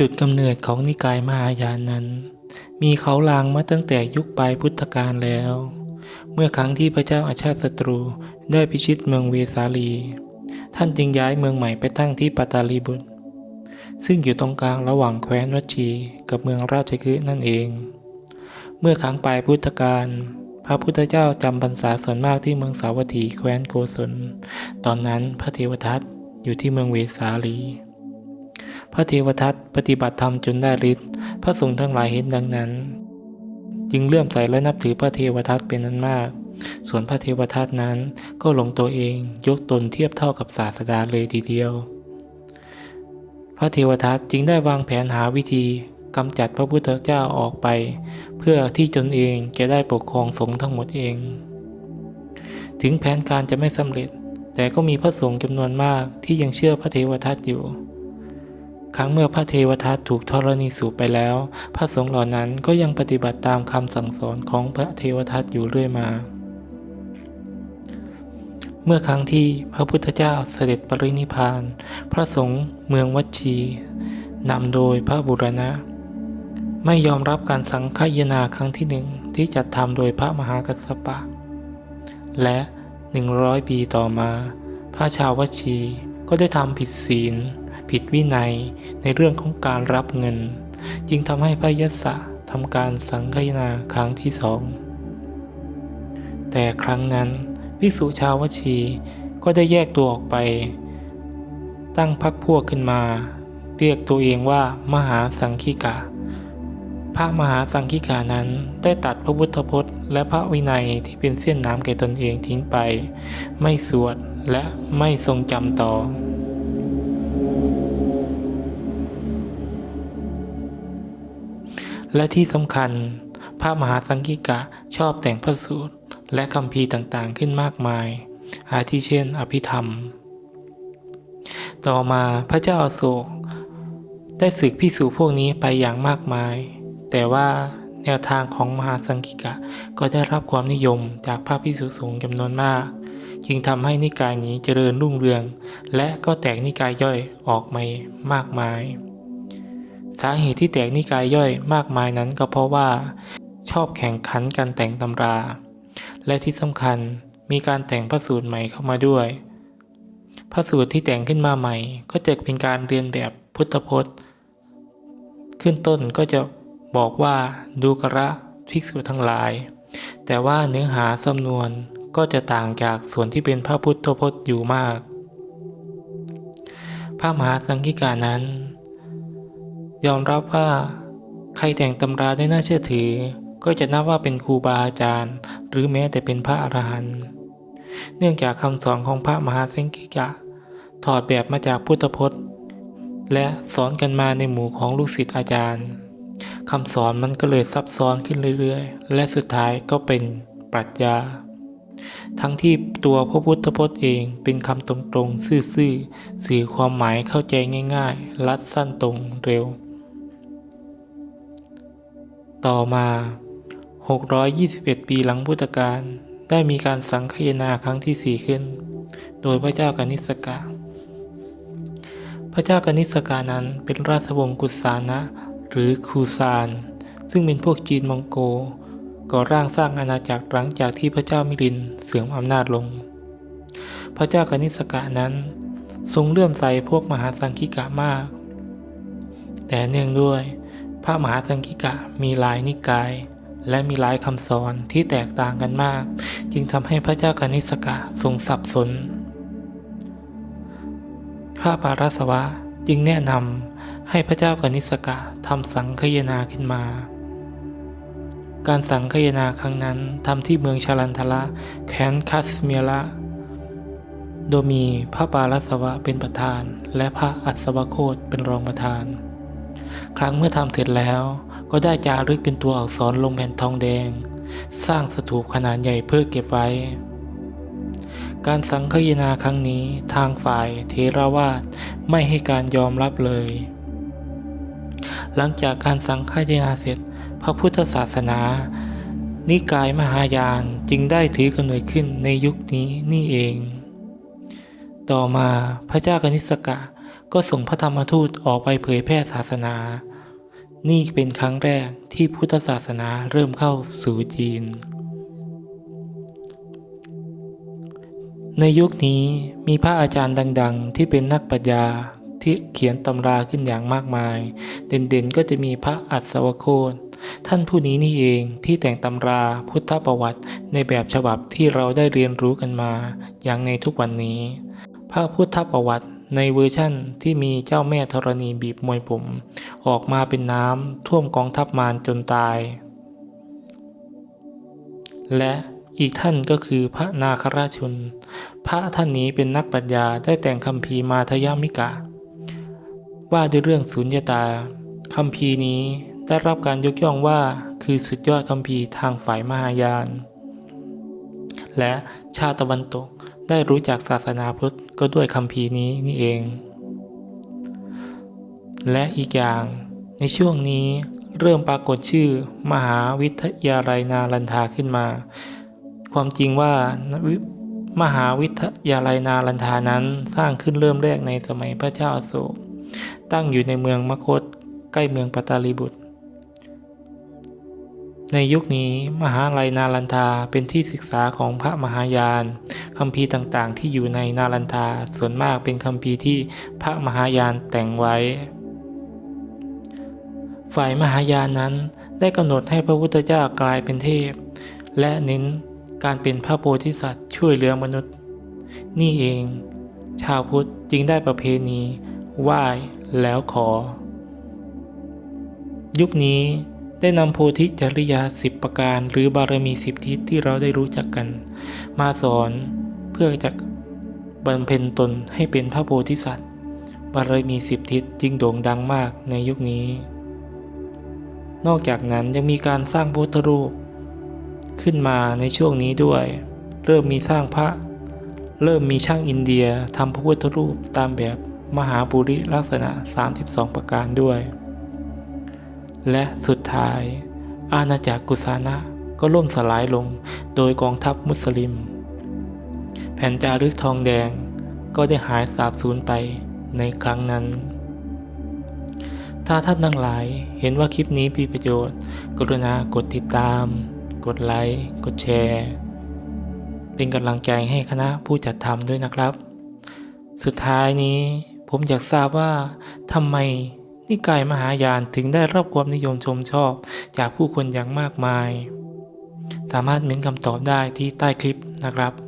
จุดกำเนิดของนิกายมหายานนั้น มีเขาลางมาตั้งแต่ยุคปลายพุทธกาลแล้ว เมื่อครั้งที่พระเจ้าอาชาติศัตรูได้พิชิตเมืองเวสาลี ท่านจึงย้ายเมืองใหม่ไปตั้งที่ปาตาลีบุตร ซึ่งอยู่ตรงกลางระหว่างแคว้นวัชีกับเมืองราชคฤห์นั่นเอง เมื่อครั้งปลายพุทธกาลพระพุทธเจ้าจำพรรษาส่วนมากที่เมืองสาวัตถีแคว้นโกศล ตอนนั้นพระเทวทัตอยู่ที่เมืองเวสาลี พระเทวทัตปฏิบัติธรรมจนได้ฤทธิ์พระสงฆ์ทั้งหลายเห็นดังนั้น จึงเลื่อมใสและนับถือพระเทวทัตเป็นนั้นมาก ส่วนพระเทวทัตนั้นก็หลงตัวเองยกตนเทียบเท่ากับศาสดาเลยทีเดียว พระเทวทัตจึงได้วางแผนหาวิธีกำจัดพระพุทธเจ้าออกไป เพื่อที่ตนเองจะได้ปกครองสงฆ์ทั้งหมดเอง ถึงแผนการจะไม่สำเร็จ แต่ก็มีพระสงฆ์จำนวนมากที่ยังเชื่อพระเทวทัตอยู่ ครั้งเมื่อพระเทวทัตถูกธรณีสูบไปแล้ว พระสงฆ์เหล่านั้นก็ยังปฏิบัติตามคำสั่งสอนของพระเทวทัตอยู่เรื่อยมา เมื่อครั้งที่พระพุทธเจ้าเสด็จปรินิพพาน พระสงฆ์เมืองวัชีนำโดยพระบุรณะ ไม่ยอมรับการสังฆายนาครั้งที่หนึ่งที่จัดทำโดยพระมหากัสสปะ และ 100 ปีต่อมา พระชาววัชีก็ได้ทำผิดศีล ผิดวินัยในเรื่องของการรับเงิน จึงทำให้พระยศะทำการสังฆายนาครั้งที่สอง แต่ครั้งนั้นภิกษุชาววชีก็ได้แยกตัวออกไป ตั้งพรรคพวกขึ้นมา เรียกตัวเองว่ามหาสังคิกาพระมหาสังคิกานั้นได้ตัดพระพุทธพจน์ และพระวินัยที่เป็นเส้นน้ำแก่ตนเองทิ้งไป ไม่สวดและไม่ทรงจำต่อ และที่สำคัญ พระมหาสังคิกะชอบแต่งพระสูตร และคำพีต่างๆขึ้นมากมาย อาทิเช่น อภิธรรม ต่อมาพระเจ้าอาโศก ได้ศึกพิสูจพวกนี้ไปอย่างมากมาย แต่ว่าแนวทางของมหาสังคิกะก็ได้รับความนิยมจากพระพิสุสูงจำนวนมาก จึงทำให้นิกายนี้เจริญรุ่งเรือง และก็แตกนิกายย่อยออกมามากมาย สาเหตุที่แตกนิกายย่อยมากมายนั้นก็เพราะว่า ชอบแข่งขันการแต่งตำรา และที่สำคัญมีการแต่งพระสูตรใหม่เข้ามาด้วย พระสูตรที่แต่งขึ้นมาใหม่ ก็จะเป็นการเรียนแบบพุทธพจน์ ขึ้นต้นก็จะบอกว่าดูกระภิกษุทั้งหลาย แต่ว่าเนื้อหาสำนวนก็จะต่างจากส่วนที่เป็นพระพุทธพจน์อยู่มาก พระมหาสังฆิกานั้น ยอมรับว่า ใครแต่งตำราได้น่าเชื่อถือ ก็จะนับว่าเป็นครูบาอาจารย์ หรือแม้แต่เป็นพระอรหันต์เนื่องจากคำสอนของพระมหาสังฆิกะ ถอดแบบมาจากพุทธพจน์ และสอนกันมาในหมู่ของลูกศิษย์อาจารย์คำสอนมันก็เลยซับซ้อนขึ้นเรื่อยๆ และสุดท้ายก็เป็นปรัชญา ทั้งที่ตัวพระพุทธพจน์เองเป็นคำตรงๆ ซื่อๆ สื่อความหมายเข้าใจง่ายๆ รัดสั้นตรงเร็ว ต่อมา 621 ปีหลังพุทธกาลได้มีการสังคายนาครั้งที่สี่ขึ้น โดยพระเจ้ากนิสกาพระเจ้ากนิสกานั้นเป็นราชวงศ์กุสานะ หรือคูซาน ซึ่งเป็นพวกจีนมองโกก่อร่างสร้างอาณาจักรหลังจากที่พระเจ้ามิลินเสื่อมอำนาจลง พระเจ้ากนิสกะนั้น ทรงเลื่อมใสพวกมหาสังคิกะมาก แต่เนื่องด้วย พระมหาสังคิกะมีหลายนิกาย และมีหลายคำสอนที่แตกต่างกันมาก จึงทำให้พระเจ้ากนิสกะทรงสับสนพระปารัสวะจึงแนะนำให้พระเจ้ากนิสกะทำสังคยนาขึ้นมา การสังคยนาครั้งนั้นทำที่เมืองชาลันทละแคว้นคัสเมียระโดยมีพระปารัสวะเป็นประธาน และพระอัศวโคตเป็นรองประธาน ครั้งเมื่อทำเสร็จแล้ว ก็ได้จารึกเป็นตัวอักษรลงแผ่นทองแดง สร้างสถูปขนาดใหญ่เพื่อเก็บไว้ การสังคายนาครั้งนี้ทางฝ่ายเทราวาสไม่ให้การยอมรับเลย หลังจากการสังคายนาเสร็จ พระพุทธศาสนา นิกายมหายานจึงได้ถือกำเนิดขึ้นในยุคนี้นี่เอง ต่อมาพระเจ้ากนิสกะ ก็ส่งพระธรรมทูตออกไปเผยแพร่ศาสนา นี่เป็นครั้งแรกที่พุทธศาสนาเริ่มเข้าสู่จีน ในยุคนี้มีพระอาจารย์ดัง ๆ ที่เป็นนักปรัชญาที่เขียนตำราขึ้นอย่างมากมาย เด่นๆก็จะมีพระอัศวโคตท่านผู้นี้นี่เองที่แต่งตำราพุทธประวัติในแบบฉบับที่เราได้เรียนรู้กันมา อย่างในทุกวันนี้ พระพุทธประวัติ ในเวอร์ชั่นที่มีเจ้าแม่ธรณีบีบมวยผม ออกมาเป็นน้ำท่วมกองทัพมารจนตาย และอีกท่านก็คือพระนาคราชน พระท่านนี้เป็นนักปรัชญาได้แต่งคัมภีมาทยามิกะ ว่าด้วยเรื่องสุญญตาคัมภีนี้ได้รับการยกย่องว่าคือสุดยอดคัมภีทางฝ่ายมหายาน และชาติตะวันตกได้รู้จักศาสนาพุทธก็ด้วยคัมภีนี้นี่เอง และอีกอย่างในช่วงนี้เริ่มปรากฏชื่อมหาวิทยาลัยนาลันทาขึ้นมา ความจริงว่ามหาวิทยาลัยนาลันทานั้นสร้างขึ้นเริ่มแรกในสมัยพระเจ้าอโศก ตั้งอยู่ในเมืองมคตใกล้เมืองปัตตาลีบุตร ในยุคนี้มหาลัยนาลันทาเป็นที่ศึกษาของพระมหายานคัมภีร์ต่างๆ ที่อยู่ในนาลันทาส่วนมากเป็นคัมภีร์ที่พระมหายานแต่งไว้ ฝ่ายมหายานนั้นได้กำหนดให้พระพุทธเจ้ากลายเป็นเทพ และเน้นการเป็นพระโพธิสัตว์ช่วยเหลือมนุษย์ นี่เอง ชาวพุทธจึงได้ประเพณีไหว้แล้วขอ ยุคนี้ ได้นำโพธิจริยาสิบประการ หรือบารมีสิบทิศที่เราได้รู้จักกัน มาสอนเพื่อจะบำเพ็ญตนให้เป็นพระโพธิสัตว์ บารมีสิบทิศจึงโด่งดังมากในยุคนี้ นอกจากนั้นยังมีการสร้างพุทธรูป ขึ้นมาในช่วงนี้ด้วย เริ่มมีสร้างพระ เริ่มมีช่างอินเดียทำพระพุทธรูปตามแบบมหาปุริลักษณะ 32 ประการด้วย และสุดท้าย อาณาจักรกุสานะก็ล่มสลายลงโดยกองทัพมุสลิม แผ่นจารึกทองแดงก็ได้หายสาบสูญไปในครั้งนั้น ถ้าท่านทั้งหลายเห็นว่าคลิปนี้มีประโยชน์ กรุณากดติดตาม กดไลค์ กดแชร์ เป็นกำลังใจให้คณะผู้จัดทำด้วยนะครับ สุดท้ายนี้ผมอยากทราบว่าทำไม นิกายมหายานถึงได้รับความนิยมชมชอบ จากผู้คนอย่างมากมาย สามารถเม้นคำตอบได้ที่ใต้คลิปนะครับ